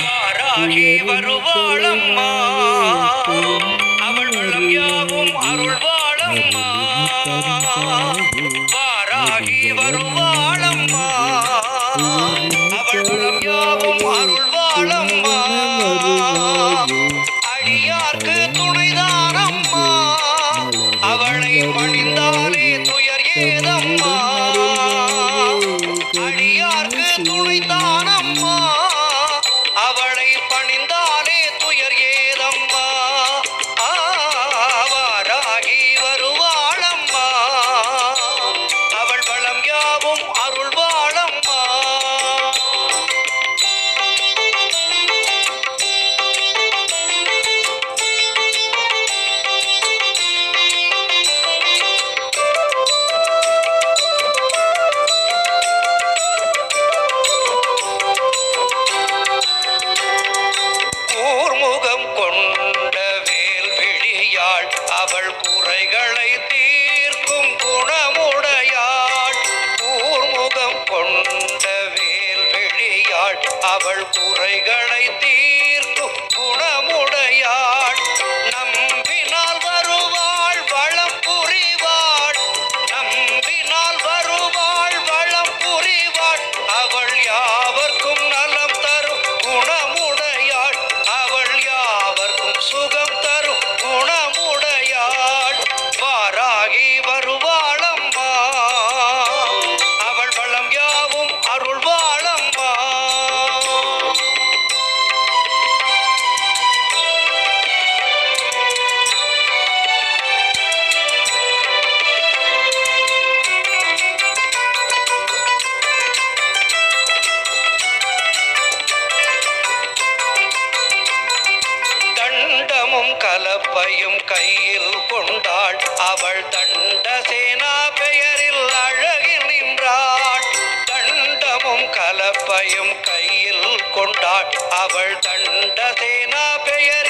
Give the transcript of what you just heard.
வாராகி வருவாளம்மா அவள் யாவும் அருள்வாளம்மா வாராகி வருவாளம்மா அவள் யாவும் அருள்வாளம்மா கொண்ட வேல் விழியாள் அவள் குறைகளை தீ அவள் தண்ட சேனா பெயரில் அழகில் நின்றாள். தண்டமும் கலப்பையும் கையில் கொண்டாள். அவள் தண்ட சேனா பெயரில்